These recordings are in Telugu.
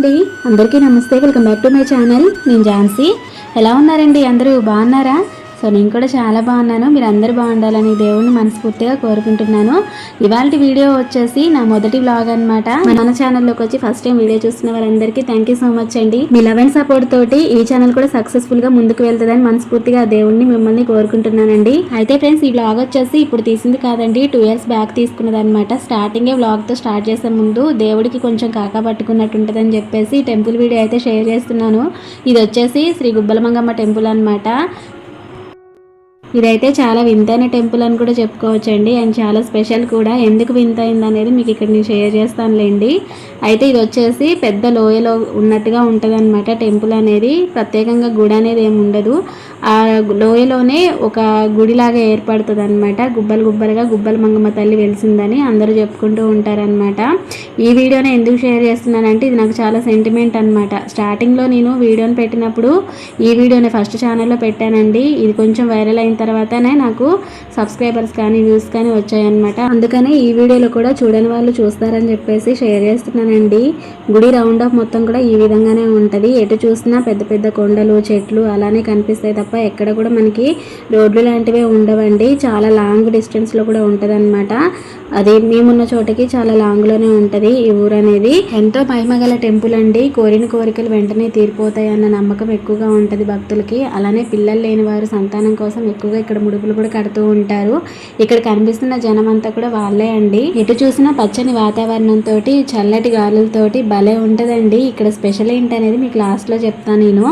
అండి అందరికీ నమస్తే. Welcome back to my channel. నేను ఝాన్సీ. ఎలా ఉన్నారండి? అందరూ బాగున్నారా? సో నేను కూడా చాలా బాగున్నాను. మీరు అందరూ బాగుండాలని దేవుణ్ణి మనస్ఫూర్తిగా కోరుకుంటున్నాను. ఇవాళ వీడియో వచ్చేసి నా మొదటి వ్లాగ్ అనమాట మన ఛానల్లోకి వచ్చి ఫస్ట్ టైం వీడియో చూస్తున్న వారందరికీ థ్యాంక్ యూ సో మచ్ అండి. మీ లవ్ అండ్ సపోర్ట్ తోటి ఈ ఛానల్ కూడా సక్సెస్ఫుల్గా ముందుకు వెళ్తుందని మనస్ఫూర్తిగా దేవుడిని దేవుణ్ణి మిమ్మల్ని కోరుకుంటున్నానండి. అయితే ఫ్రెండ్స్ ఈ వ్లాగ్ వచ్చేసి ఇప్పుడు తీసింది కాదండి. టూ ఇయర్స్ బ్యాక్ తీసుకున్నది అనమాట స్టార్టింగే వ్లాగ్తో స్టార్ట్ చేసే ముందు దేవుడికి కొంచెం కాకా పట్టుకున్నట్టు ఉంటుందని చెప్పేసి టెంపుల్ వీడియో అయితే షేర్ చేస్తున్నాను. ఇది వచ్చేసి శ్రీ గుబ్బలమంగమ్మ టెంపుల్ అన్నమాట. ఇదైతే చాలా వింతైన టెంపుల్ అని కూడా చెప్పుకోవచ్చండి. అండ్ చాలా స్పెషల్ కూడా. ఎందుకు వింత అయింది అనేది మీకు ఇక్కడ నేను షేర్ చేస్తానులేండి. అయితే ఇది వచ్చేసి పెద్ద లోయలో ఉన్నట్టుగా ఉంటుందన్నమాట టెంపుల్ అనేది. ప్రత్యేకంగా గుడి అనేది ఏమి ఉండదు. ఆ లోయలోనే ఒక గుడిలాగా ఏర్పడుతుంది అనమాట గుబ్బలు గుబ్బలుగా గుబ్బల మంగమ్మ తల్లి వెలిసిందని అందరూ చెప్పుకుంటూ ఉంటారనమాట ఈ వీడియోని ఎందుకు షేర్ చేస్తున్నానంటే ఇది నాకు చాలా సెంటిమెంట్ అనమాట స్టార్టింగ్లో నేను వీడియోని పెట్టినప్పుడు ఈ వీడియోని ఫస్ట్ ఛానల్లో పెట్టానండి. ఇది కొంచెం వైరల్ అయిన తర్వాతనే నాకు సబ్స్క్రైబర్స్ కానీ వ్యూస్ కానీ వచ్చాయన్నమాట. అందుకనే ఈ వీడియోలో కూడా చూడని వాళ్ళు చూస్తారని చెప్పేసి షేర్ చేస్తున్నానండి. గుడి రౌండ్ ఆఫ్ మొత్తం కూడా ఈ విధంగానే ఉంటుంది. ఎటు చూసినా పెద్ద పెద్ద కొండలు చెట్లు అలానే కనిపిస్తాయి తప్ప ఎక్కడ కూడా మనకి రోడ్లు లాంటివే ఉండవండి. చాలా లాంగ్ డిస్టెన్స్లో కూడా ఉంటుంది అనమాట అది మేమున్న చోటకి చాలా లాంగ్లోనే ఉంటుంది ఈ ఊరు అనేది. ఎంతో మహిమగల టెంపుల్ అండి. కోరిన కోరికలు వెంటనే తీరిపోతాయి అన్న నమ్మకం ఎక్కువగా ఉంటుంది భక్తులకి. అలానే పిల్లలు లేని వారు సంతానం కోసం ఎక్కువ ఎక్కువగా ఇక్కడ ముడుపులు కూడా కడుతూ ఉంటారు. ఇక్కడ కనిపిస్తున్న జనం అంతా కూడా వాళ్ళే అండి. ఎటు చూసినా పచ్చని వాతావరణంతో చల్లటి గాలులతోటి భలే ఉంటుందండి. ఇక్కడ స్పెషల్ ఏంటి అనేది మీకు లాస్ట్లో చెప్తాను నేను.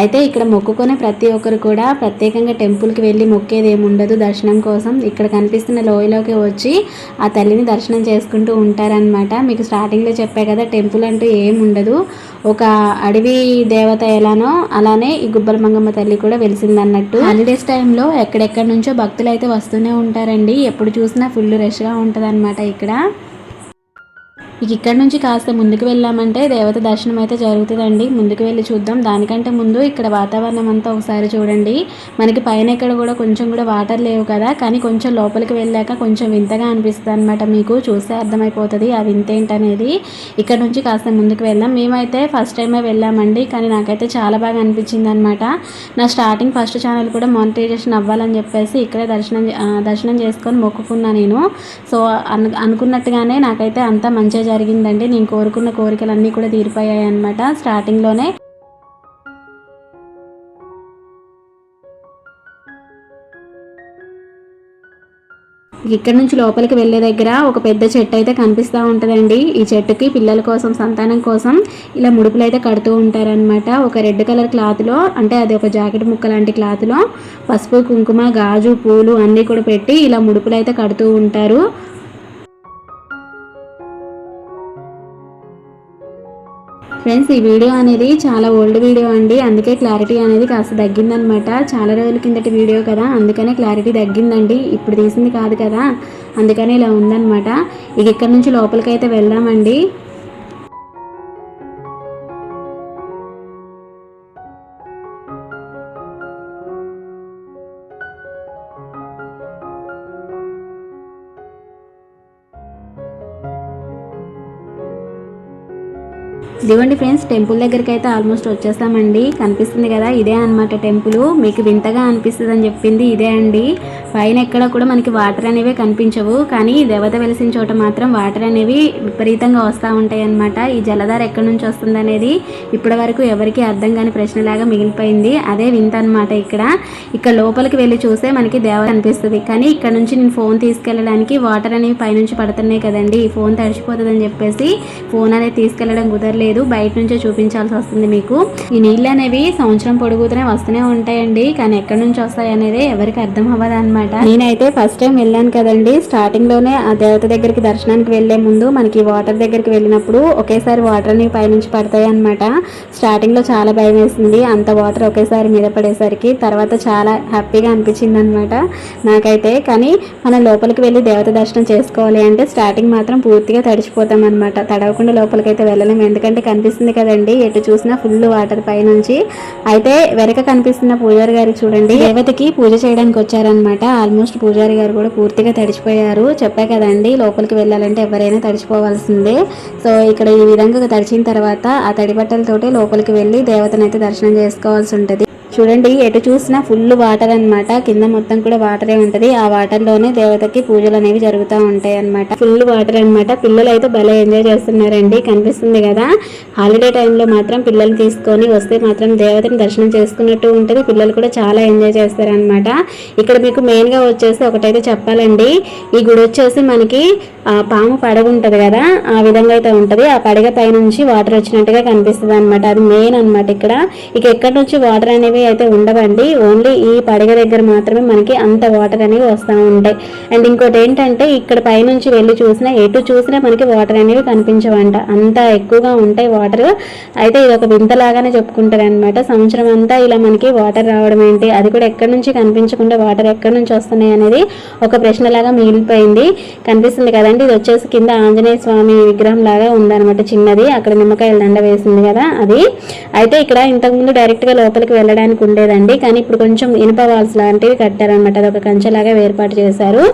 అయితే ఇక్కడ మొక్కుకునే ప్రతి ఒక్కరు కూడా ప్రత్యేకంగా టెంపుల్కి వెళ్ళి మొక్కేది ఏముండదు దర్శనం కోసం. ఇక్కడ కనిపిస్తున్న లోయలోకి వచ్చి ఆ తల్లిని దర్శనం చేసుకుంటూ ఉంటారనమాట మీకు స్టార్టింగ్లో చెప్పా కదా టెంపుల్ అంటూ ఏం ఉండదు ఒక అడవి దేవత ఎలానో అలానే ఈ గుబ్బల మంగమ్మ తల్లి కూడా వెలిసిందన్నట్టు. హాలిడేస్ టైంలో ఎక్కడెక్కడి నుంచో భక్తులు అయితే వస్తూనే ఉంటారండి. ఎప్పుడు చూసినా ఫుల్ రష్గా ఉంటుంది ఇక్కడ. ఇక ఇక్కడ నుంచి కాస్త ముందుకు వెళ్ళామంటే దేవత దర్శనం అయితే జరుగుతుందండి. ముందుకు వెళ్ళి చూద్దాం. దానికంటే ముందు ఇక్కడ వాతావరణం అంతా ఒకసారి చూడండి. మనకి పైన ఇక్కడ కూడా కొంచెం కూడా వాటర్ లేవు కదా. కానీ కొంచెం లోపలికి వెళ్ళాక కొంచెం వింతగా అనిపిస్తుంది అనమాట మీకు. చూస్తే అర్థమైపోతుంది ఆ వింత ఏంటనేది. ఇక్కడ నుంచి కాస్త ముందుకు వెళ్ళాం మేమైతే ఫస్ట్ టైమే వెళ్ళామండి. కానీ నాకైతే చాలా బాగా అనిపించింది అనమాట నా స్టార్టింగ్ ఫస్ట్ ఛానల్ కూడా మానిటైజేషన్ అవ్వాలని చెప్పేసి ఇక్కడే దర్శనం దర్శనం చేసుకొని మొక్కుకున్నా నేను. సో అను అనుకున్నట్టుగానే నాకైతే అంతా మంచిగా జరిగిందండి నేను కోరుకున్న కోరికలన్నీ కూడా తీరిపోయాయి అనమాట స్టార్టింగ్లోనే. ఇక్కడ నుంచి లోపలికి వెళ్ళే దగ్గర ఒక పెద్ద చెట్టు అయితే కనిపిస్తూ ఉంటుందండి. ఈ చెట్టుకి పిల్లల కోసం సంతానం కోసం ఇలా ముడుపులు అయితే కడుతూ ఉంటారనమాట ఒక రెడ్ కలర్ క్లాత్లో అంటే అది ఒక జాకెట్ ముక్క లాంటి క్లాత్లో పసుపు కుంకుమ గాజు పూలు అన్నీ కూడా పెట్టి ఇలా ముడుపులు అయితే కడుతూ ఉంటారు. ఫ్రెండ్స్ ఈ వీడియో అనేది చాలా ఓల్డ్ వీడియో అండి. అందుకే క్లారిటీ అనేది కాస్త తగ్గిందనమాట. చాలా రోజుల కిందటి వీడియో కదా అందుకనే క్లారిటీ తగ్గిందండి. ఇప్పుడు తీసింది కాదు కదా అందుకనే ఇలా ఉందన్నమాట ఇక ఇక్కడ నుంచి లోపలికి అయితే వెళ్దామండి. ఇదిగోండి ఫ్రెండ్స్ టెంపుల్ దగ్గరికి అయితే ఆల్మోస్ట్ వచ్చేస్తామండి. కనిపిస్తుంది కదా ఇదే అనమాట టెంపుల్. మీకు వింతగా అనిపిస్తుంది అని చెప్పింది ఇదే అండి. పైన ఎక్కడ కూడా మనకి వాటర్ అనేవి కనిపించవు. కానీ దేవత వెలిసిన చోట మాత్రం వాటర్ అనేవి విపరీతంగా వస్తూ ఉంటాయి అనమాట ఈ జలధార ఎక్కడి నుంచి వస్తుంది అనేది ఇప్పటి వరకు ఎవరికి అర్థం కాని ప్రశ్నలాగా మిగిలిపోయింది. అదే వింత అనమాట ఇక్కడ. ఇక్కడ లోపలికి వెళ్ళి చూస్తే మనకి దేవత అనిపిస్తుంది కానీ ఇక్కడ నుంచి నేను ఫోన్ తీసుకెళ్ళడానికి వాటర్ అనేవి పైనుంచి పడుతున్నాయి కదండి. ఫోన్ తడిచిపోతుందని చెప్పేసి ఫోన్ అనేది తీసుకెళ్ళడం కుదరలేదు. లేదు బయట నుంచే చూపించాల్సి వస్తుంది మీకు. ఈ నీళ్ళు అనేవి సంవత్సరం పొడుగుతూనే వస్తూనే ఉంటాయండి కానీ ఎక్కడి నుంచి వస్తాయి అనేది ఎవరికి అర్థం అవ్వదు అనమాట నేనైతే ఫస్ట్ టైం వెళ్ళాను కదండి. స్టార్టింగ్లోనే ఆ దేవత దగ్గరికి దర్శనానికి వెళ్ళే ముందు మనకి వాటర్ దగ్గరికి వెళ్ళినప్పుడు ఒకేసారి వాటర్ అనేవి పైనుంచి పడతాయి అనమాట స్టార్టింగ్లో చాలా భయం వేసింది. అంత వాటర్ ఒకేసారి మీద పడేసరికి తర్వాత చాలా హ్యాపీగా అనిపించింది అనమాట నాకైతే. కానీ మనం లోపలికి వెళ్ళి దేవత దర్శనం చేసుకోవాలి అంటే స్టార్టింగ్ మాత్రం పూర్తిగా తడిచిపోతాం అనమాట తడవకుండా లోపలికి అయితే వెళ్ళలేము ఎందుకంటే అంటే కనిపిస్తుంది కదండి. ఎటు చూసినా ఫుల్ వాటర్ పైనుంచి. అయితే వెనక కనిపిస్తున్న పూజారి గారు చూడండి. దేవతకి పూజ చేయడానికి వచ్చారనమాట ఆల్మోస్ట్ పూజారి గారు కూడా పూర్తిగా తడిచిపోయారు. చెప్పా కదండి లోపలికి వెళ్ళాలంటే ఎవరైనా తడిచిపోవాల్సిందే. సో ఇక్కడ ఈ విధంగా తడిచిన తర్వాత ఆ తడి బట్టలతోటి లోపలికి వెళ్ళి దేవతనైతే దర్శనం చేసుకోవాల్సి ఉంటుంది. చూడండి ఎటు చూసినా ఫుల్ వాటర్ అన్నమాట. కింద మొత్తం కూడా వాటరే ఉంటది. ఆ వాటర్లోనే దేవతకి పూజలు అనేవి జరుగుతూ ఉంటాయి అన్నమాట. ఫుల్ వాటర్ అన్నమాట. పిల్లలు అయితే భలే ఎంజాయ్ చేస్తున్నారండి. కనిపిస్తుంది కదా? హాలిడే టైంలో మాత్రం పిల్లలు తీసుకొని వస్తే మాత్రం దేవతని దర్శనం చేసుకున్నట్టు ఉంటుంది. పిల్లలు కూడా చాలా ఎంజాయ్ చేస్తారనమాట ఇక్కడ మీకు మెయిన్గా వచ్చేసి ఒకటైతే చెప్పాలండి. ఈ గుడి వచ్చేసి మనకి పాము పడగ ఉంటది కదా? ఆ విధంగా అయితే ఉంటది. ఆ పడగ పై నుంచి వాటర్ వచ్చినట్టుగా కనిపిస్తుంది అనమాట అది మెయిన్ అన్నమాట ఇక్కడ. ఇక ఎక్కడి నుంచి వాటర్ అనేవి అయితే ఉండవండి. ఓన్లీ ఈ పడగ దగ్గర మాత్రమే మనకి అంత వాటర్ అనేవి వస్తూ ఉంటాయి. అండ్ ఇంకోటి ఏంటంటే ఇక్కడ పైనుంచి వెళ్ళి చూసినా ఎటు చూసినా మనకి వాటర్ అనేవి కనిపించవంట. అంత ఎక్కువగా ఉంటాయి వాటర్ అయితే ఇది ఒక వింతలాగానే చెప్పుకుంటారు అనమాట సంవత్సరం అంతా ఇలా మనకి వాటర్ రావడం ఏంటి? అది కూడా ఎక్కడి నుంచి కనిపించకుండా వాటర్ ఎక్కడి నుంచి వస్తున్నాయి అనేది ఒక ప్రశ్నలాగా మిగిలిపోయింది. కనిపిస్తుంది కదండి. ఇది వచ్చేసి కింద ఆంజనేయ స్వామి విగ్రహం లాగా ఉందనమాట చిన్నది. అక్కడ నిమ్మకాయలు దండ వేసింది కదా అది. అయితే ఇక్కడ ఇంతకుముందు డైరెక్ట్గా లోపలికి వెళ్ళడానికి ఉండేదండి కానీ ఇప్పుడు కొంచెం ఇనుప వాల్స్ లాంటివి కట్టారనమాట అది ఒక కంచెలాగా ఏర్పాటు చేశారు.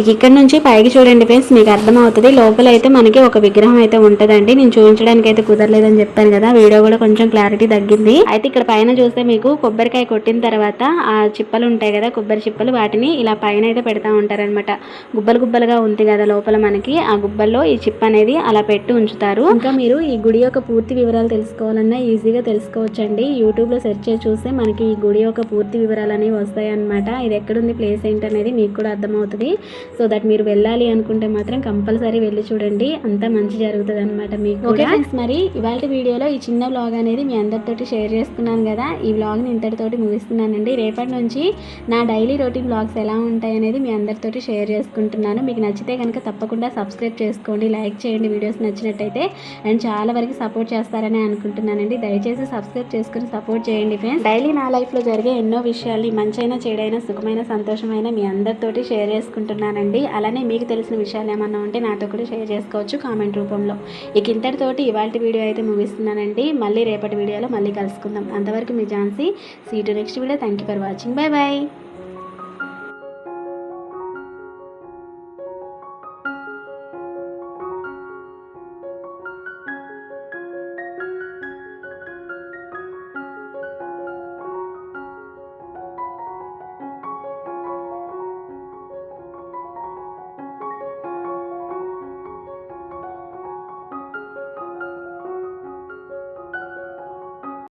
ఇక ఇక్కడ నుంచి పైకి చూడండి ఫ్రెండ్స్ మీకు అర్థమవుతుంది. లోపల అయితే మనకి ఒక విగ్రహం అయితే ఉంటదండి. నేను చూపించడానికి అయితే కుదరలేదని చెప్పాను కదా వీడియో కూడా కొంచెం క్లారిటీ తగ్గింది. అయితే ఇక్కడ పైన చూస్తే మీకు కొబ్బరికాయ కొట్టిన తర్వాత ఆ చిప్పలు ఉంటాయి కదా కొబ్బరి చిప్పలు వాటిని ఇలా పైన అయితే పెడతా ఉంటారనమాట గుబ్బలు గుబ్బలుగా ఉంది కదా లోపల మనకి ఆ గుబ్బల్లో ఈ చిప్ అనేది అలా పెట్టి ఉంచుతారు. ఇంకా మీరు ఈ గుడి యొక్క పూర్తి వివరాలు తెలుసుకోవాలన్నా ఈజీగా తెలుసుకోవచ్చండి. యూట్యూబ్లో సెర్చ్ చేసి చూస్తే మనకి ఈ గుడి యొక్క పూర్తి వివరాలు అనేవి వస్తాయి అనమాట ఇది ఎక్కడుంది ప్లేస్ ఏంటనేది మీకు కూడా అర్థమవుతుంది. సో దట్ మీరు వెళ్ళాలి అనుకుంటే మాత్రం కంపల్సరీ వెళ్ళి చూడండి. అంతా మంచి జరుగుతుంది అనమాట మీకు ఓకే ఫ్రెండ్స్ మరి ఇవాళ వీడియోలో ఈ చిన్న వ్లాగ్ అనేది మీ అందరితోటి షేర్ చేసుకున్నాను కదా. ఈ వ్లాగ్ని ఇంతటితోటి ముగిస్తున్నానండి. రేపటి నుంచి నా డైలీ రొటీన్ వ్లాగ్స్ ఎలా ఉంటాయి అనేది మీ అందరితోటి షేర్ చేసుకుంటున్నాను. మీకు నచ్చితే కనుక తప్పకుండా సబ్స్క్రైబ్ చేసుకోండి లైక్ చేయండి వీడియోస్ నచ్చినట్టయితే. అండ్ చాలా వరకు సపోర్ట్ చేస్తారని అనుకుంటున్నానండి. దయచేసి సబ్స్క్రైబ్ చేసుకుని సపోర్ట్ చేయండి ఫ్రెండ్స్ డైలీ నా లైఫ్లో జరిగే ఎన్నో విషయాల్ని మంచైనా చెడైనా సుఖమైన సంతోషమైన మీ అందరితోటి షేర్ చేసుకుంటున్నానండి అలానే మీకు తెలిసిన విషయాలు ఏమన్నా ఉంటే నాతో కూడా షేర్ చేసుకోవచ్చు కామెంట్ రూపంలో. ఇక ఇంతటితోటి ఇవాళ వీడియో అయితే ముగిస్తున్నానండి. మళ్ళీ రేపటి వీడియోలో మళ్ళీ కలుసుకుందాం. అంతవరకు మీ Jhansi. See to next video thank you for watching bye bye